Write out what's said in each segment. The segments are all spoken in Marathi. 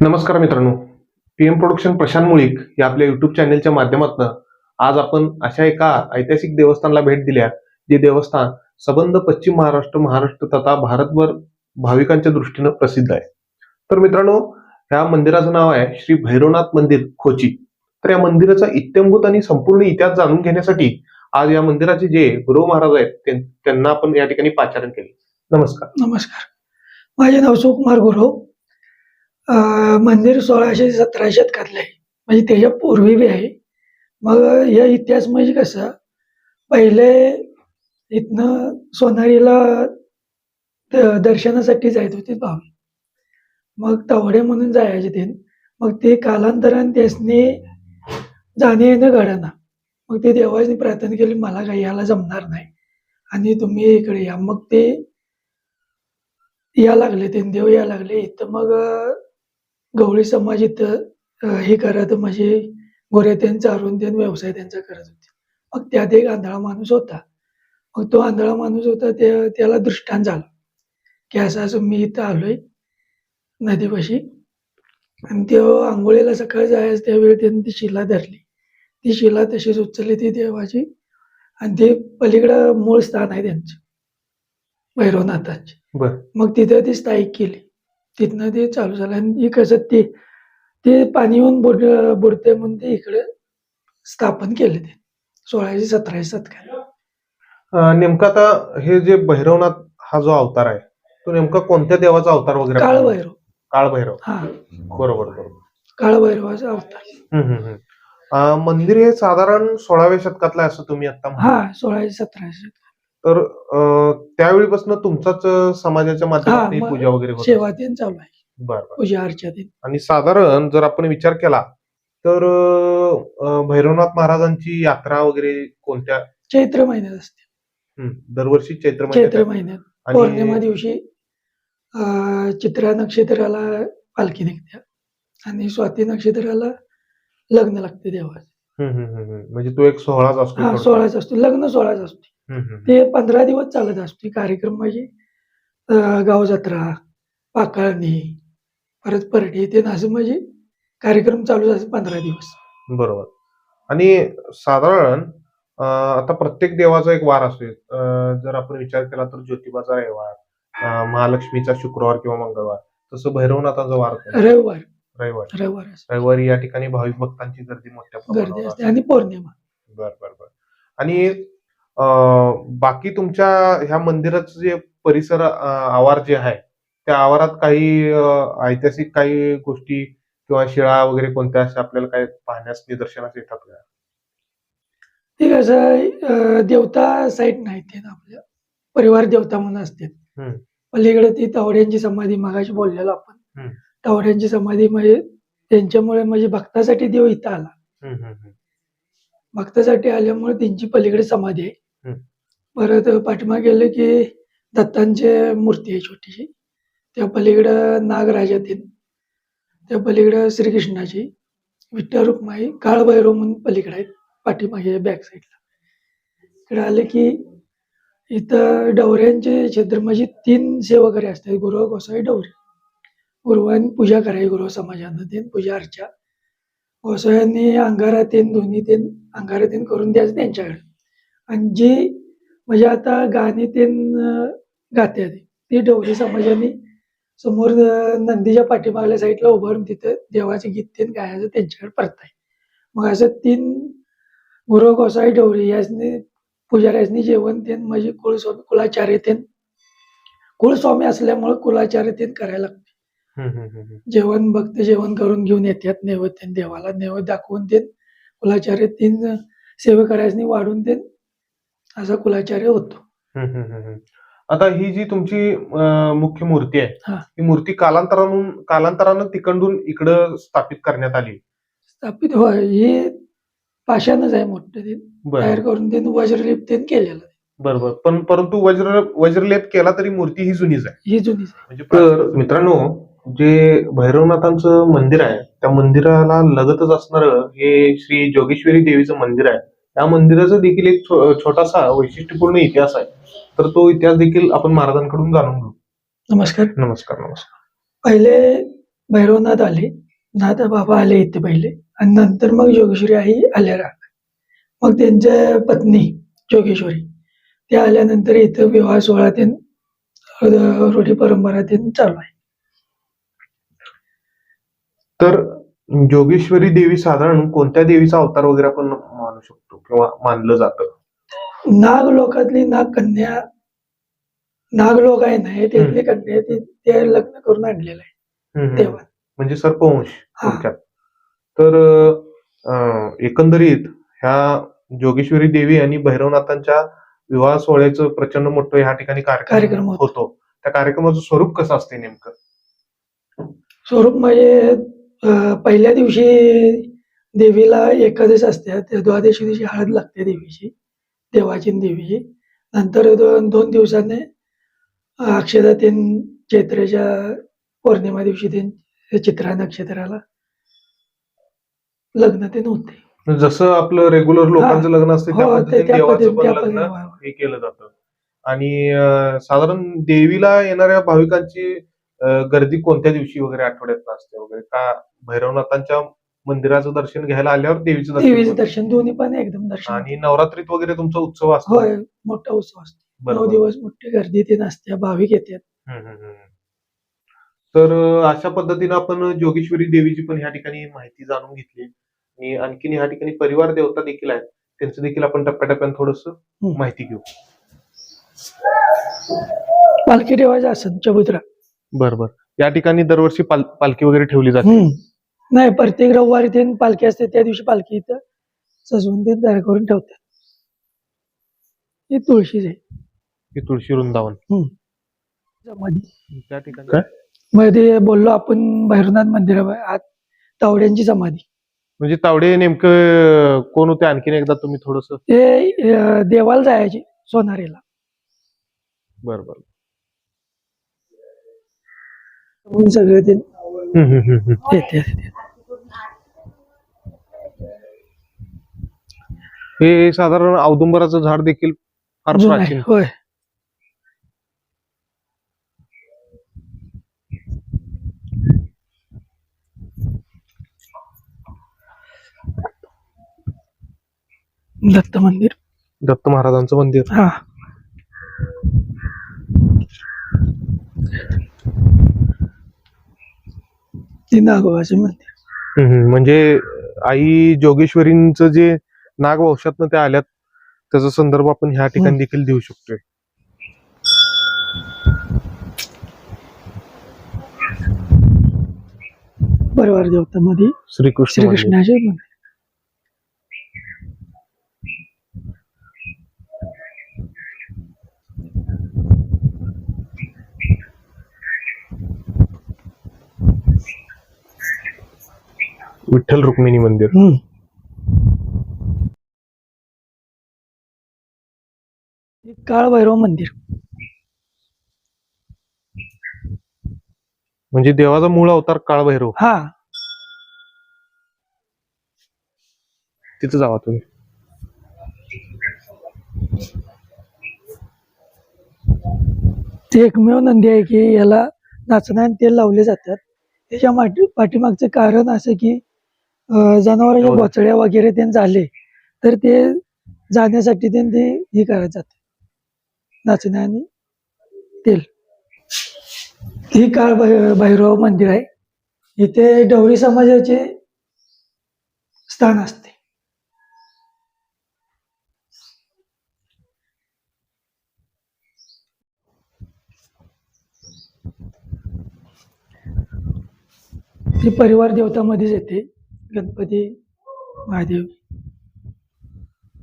नमस्कार मित्रांनो. पीएम प्रोडक्शन प्रशांत मुळीक या आपल्या युट्यूब चॅनेलच्या माध्यमातून आज आपण अशा एका ऐतिहासिक देवस्थानला भेट दिल्या जे देवस्थान सबंध पश्चिम महाराष्ट्र महाराष्ट्र तथा भारतभर भाविकांच्या दृष्टीनं प्रसिद्ध आहे. तर मित्रांनो ह्या मंदिराचं नाव आहे श्री भैरवनाथ मंदिर खोची. तर या मंदिराचा इत्यंभूत आणि संपूर्ण इतिहास जाणून घेण्यासाठी आज या मंदिराचे जे गुरु महाराज आहेत त्यांना आपण या ठिकाणी पाचारण केले. नमस्कार. नमस्कार. माझे नाव सुकुमार गुरव. मंदिर सोळाशे सतरा शतकातलं आहे म्हणजे त्याच्या पूर्वी बी आहे. मग या इतिहास म्हणजे कसं? पहिले इथनं सोनारीला द- दर्शनासाठी जायत होते भावी. मग तवडे म्हणून जायचे ते. मग ते कालांतरान त्यासनी जाणे येणं घडना. मग ते देवाने प्रार्थना केली मला काही याला जमणार नाही. आणि तुम्ही इकडे या. मग ते या लागले ते देव या लागले. इथं मग गवळी समाज इथं हे करत म्हणजे गोऱ्या त्यांनी चारून त्यांनी व्यवसाय त्यांचा करत होते. मग त्यात एक आंधळा माणूस होता. मग तो आंधळा माणूस होता त्या त्याला दृष्टांत झाला. की असं असं मी इथं आलोय नदीपाशी. आणि ते आंघोळीला सकाळी जायचं त्यावेळी त्यांनी ती शिला धरली. ती शिला तशीच उचलली ती देवाची. आणि ते पलीकडं मूळ स्थान आहे त्यांचं भैरवनाथांचे. मग तिथं ती स्थायिक केली. तिथनं ते चालू झालं. आणि कसं ते ते पाणी येऊन बुड बुडते म्हणून ते इकडे स्थापन केले ते. सोळाशे सतराशे शतकात अं, नेमका आता हे जे भैरवनाथ हा जो अवतार आहे तो नेमका कोणत्या देवाचा अवतार वगैरे काळ भैरव काळ भैरव हा. बरोबर बरोबर. काळ भैरवाचा अवतार. हम्म, हम्म, हम्म. अं, मंदिर हे साधारण सोळाव्या शतकातलं आहे असं तुम्ही आता. हा सोळाशे सतराशे. तर त्यावेळीपासून तुमचाच समाजाच्या माध्यमातून पूजा वगैरे होत सेवा चालू आहे. बर पूजा अर्चा तेन आणि साधारण जर आपण विचार केला तर भैरवनाथ महाराजांची यात्रा वगैरे कोणत्या? चैत्र महिन्यात असते. दरवर्षी चैत्र चैत्र. महिन्यात. पौर्णिमा दिवशी चित्रा नक्षत्राला पालखी निघते. आणि स्वाती नक्षत्राला लग्न लागते देवाचं. म्हणजे तो एक सोहळाच असतो. सोळाच असतो. लग्न सोळाच असतो. ते पंधरा दिवस चालत असतो कार्यक्रम म्हणजे गाव जत्रा पाकाळणी परत परडी ते असं म्हणजे कार्यक्रम चालू असतो पंधरा दिवस. बरोबर. आणि साधारण आता प्रत्येक देवाचा एक वार असतो जर आपण विचार केला तर ज्योतिबाचा रविवार महालक्ष्मीचा शुक्रवार किंवा मंगळवार तसं भैरवनाथाचा वार? रविवार. रविवार. रविवार. रविवारी या ठिकाणी भाविक भक्तांची गर्दी मोठ्या गर्दी असते. आणि पौर्णिमा. बर बर बर. आणि बाकी तुमच्या ह्या मंदिराचं जे परिसर आवार जे आहे त्या आवारात काही ऐतिहासिक काही गोष्टी किंवा शिळा वगैरे कोणत्या अशा आपल्याला काय पाहण्यास निदर्शनास येतात का ते कसं देवता साईट नाही ते आपल्या परिवार देवता म्हणून असते. पलीकडे ती तावड्यांची समाधी मागाशी बोललेलो आपण. तावड्यांची समाधी म्हणजे त्यांच्यामुळे म्हणजे भक्तासाठी देव इथं आला. भक्तासाठी आल्यामुळे त्यांची पलीकडे समाधी आहे. परत पाठीमागे गेले की दत्तांची मूर्ती आहे छोटीशी. त्या पलीकडं नागराजातील त्या पलीकडं श्रीकृष्णाची. विठ्ठल रुक्माई काळभैरव म्हणून पलीकडे आहेत. पाठीमागे बॅक साईडला इकडे आले की इथं डवऱ्यांचे क्षेत्र म्हणजे तीन सेवाकरी असतात. गुरु गोसाई डवरे. गुरुवांनी पूजा करायची गुरु समाजानं. तीन पूजा अर्चा. गोसायांनी अंगारातीन दोन्ही तीन. अंगारातीन करून द्यायचं त्यांच्याकडे. आणि जी म्हणजे आता गाणी तीन गात्यात ती डवरी समाजाने समोर नंदीच्या पाठीमागल्या साईडला उभारून तिथं देवाचे गीत तीन गायचं त्यांच्याकडे परत आहे मग असं तीन गुरु गोसाई डवरी यासनी पुजाऱ्यासनी जेवण तेन म्हणजे कुळस्वामी कुलाचार्य तेन. कुळस्वामी असल्यामुळे कुलाचार्य तेन करायला लागते. जेवण भक्त जेवण करून घेऊन येतात नैवेद्य देवाला नैवेद्य दाखवून ते कुलाचार्य तीन सेवेकऱ्यासनी वाढून ते असा कुलाचार्य होतो. हम्म, हम्म, हम्म, हम्म. आता ही जी तुमची अं, मुख्य मूर्ती आहे हा. ही मूर्ती कालांतरानं कालांतरानं तिकडून इकडं स्थापित करण्यात आली. स्थापित होय. हे पाषाणच आहे मोठं ते. तयार बरं करून ते वज्रलेप केलेलं आहे. बरोबर पण परंतु वज्र वज्रलेप केला तरी मूर्ती ही जुनीच आहे. ही जुनीच आहे. म्हणजे तर मित्रांनो जे भैरवनाथांचं मंदिर आहे त्या मंदिराला लगतच असणार हे श्री जोगेश्वरी देवीचं मंदिर आहे. त्या मंदिराचा देखील एक छोटासा वैशिष्ट्यपूर्ण इतिहास आहे. तर तो इतिहास देखील आपण महाराजांकडून जाणून घेऊ. नमस्कार. नमस्कार नमस्कार. पहिले भैरवनाथ आले. नाथा बाबा आले इथे पहिले. आणि नंतर मग जोगेश्वरी आई आल्या राग. मग त्यांच्या पत्नी जोगेश्वरी. त्या आल्यानंतर इथं विवाह सोहळा ते रूढी परंपरा ते चालू आहे. तर जोगेश्वरी देवी साधारण कोणत्या देवीचा अवतार वगैरे आपण मानू शकतो किंवा मानलं जातं. नाग लोकातली नाग कन्या नाग लोक आहे ना हे त्यातली कन्या ती ते लग्न करून आणलेलं आहे. तेव्हा म्हणजे सर्पवंश. थोडक्यात. तर एकंदरीत ह्या जोगेश्वरी देवी आणि भैरवनाथांच्या विवाह सोहळ्याचं प्रचंड मोठं ह्या ठिकाणी कार्यक्रम होतो. त्या कार्यक्रमाचं स्वरूप कसं असते नेमकं? स्वरूप म्हणजे पहिल्या दिवशी देवीला एकादश असते. त्या द्वादशी दिवशी हळद लागते देवीची देवाची देवीची. नंतर दोन दोन दिवसाने अक्षदा तीन चैत्राच्या पौर्णिमा दिवशी ते चित्रा नक्षत्राला लग्न ते होते जसं आपलं रेग्युलर लोकांचं लग्न असतं हो हे केलं जातं. आणि साधारण देवीला येणाऱ्या भाविकांची गर्दी कोणत्या दिवशी वगैरे आठवड्यात असते वगैरे? का भैरवनाथांच्या मंदिराचं दर्शन घ्यायला आल्यावर देवीचं दर्शन देवीचं होतं? दर्शन दोन्ही पण एकदम दर्शन आणि नवरात्रीत वगैरे तुमचा उत्सव असतो होय मोठा उत्सव असतो नऊ बरोबर. दिवस मोठी गर्दी ते नसते भाविक येतात हम्म, हम्म, हम्म. तर अं, अशा पद्धतीनं आपण जोगेश्वरी देवीची पण ह्या ठिकाणी माहिती जाणून घेतली आणि आणखीन ह्या ठिकाणी परिवार देवता देखील आहेत त्यांचं देखील आपण टप्प्याटप्प्याने थोडस. माहिती घेऊ पालखी ठेवायचं असं चबुत्रा बरं बरं या ठिकाणी दरवर्षी पाल पालखी वगैरे ठेवली जाते हम्म. नाही प्रत्येक रविवारी ते पालखी असते त्या दिवशी पालखी इथं सजवून ते तयार करून ठेवतात. ही तुळशीच आहे. ही तुळशी वृंदावन. समाधी त्या ठिकाणी. काय? मध्ये बोललो आपण भैरवनाथ मंदिरावर आत तावड्यांची समाधी. म्हणजे तावडे नेमकं कोण होते? आणखीन एकदा तुम्ही थोडस. ते अं, देवाला जायचे सोनारीला. बरं बरं. म्हणून सगळे ते हम्म, हम्म, हम्म, हम्म. येते. हे साधारण औदुंबराचं झाड देखील फार जुनं आहे. प्राचीन. होय. दत्त मंदिर. दत्त महाराजांचं मंदिर. हा. ते नागोबाचे मंदिर हम्म. म्हणजे आई जोगेश्वरींचं जे नाग वंशातनं त्या आल्यात त्याचा संदर्भ आपण ह्या ठिकाणी. देखील देऊ शकतोय बरोबर देवतामध्ये श्रीकृष्ण मंदिर. श्रीकृष्णाचे मंदिर विठ्ठल रुक्मिणी मंदिर. हम्म. हे काळ भैरव मंदिर. म्हणजे देवाचा मूळ अवतार काळभैरव हा. तिथं जावा तुम्ही. ते एकमेव नंदी आहे की याला नाचणं आणि तेल लावले जातात. त्याच्या पाठीमागचं कारण असं की जनावरांच्या हो. बोचड्या वगैरे ते झाले तर ते जाण्यासाठी ते हे करत जाते नाचणं आणि तेल. ही काळ भैरव मंदिर आहे. इथे डवरी समाजाचे स्थान असते. ती परिवार देवतामध्येच येते. गणपती महादेव.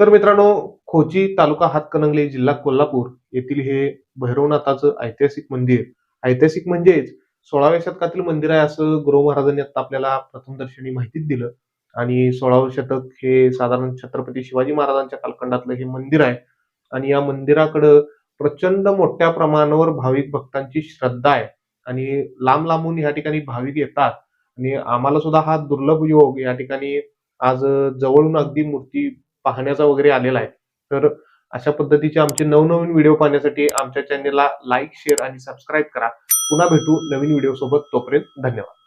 तर मित्रांनो खोची तालुका हातकणंगले जिल्हा कोल्हापूर येथील हे भैरवनाथाचं ऐतिहासिक मंदिर. ऐतिहासिक म्हणजेच सोळाव्या शतकातील मंदिर आहे असं गुरु महाराजांनी आता आपल्याला प्रथम दर्शनी माहितीच दिलं. आणि सोळावं शतक हे साधारण छत्रपती शिवाजी महाराजांच्या कालखंडातलं हे मंदिर आहे. आणि या मंदिराकडं प्रचंड मोठ्या प्रमाणावर भाविक भक्तांची श्रद्धा आहे. आणि लांब लांबून या ठिकाणी भाविक येतात. आणि आम्हाला सुद्धा हा दुर्लभ योग या ठिकाणी आज जवळून अगदी मूर्ती पाहण्याचा वगैरे आलेला आहे. तर अशा पद्धतीचे आमचे नवनवीन व्हिडिओ पाहण्यासाठी आमच्या चॅनेलला लाईक शेअर आणि सबस्क्राईब करा. पुन्हा भेटू नवीन व्हिडिओ सोबत तोपर्यंत धन्यवाद.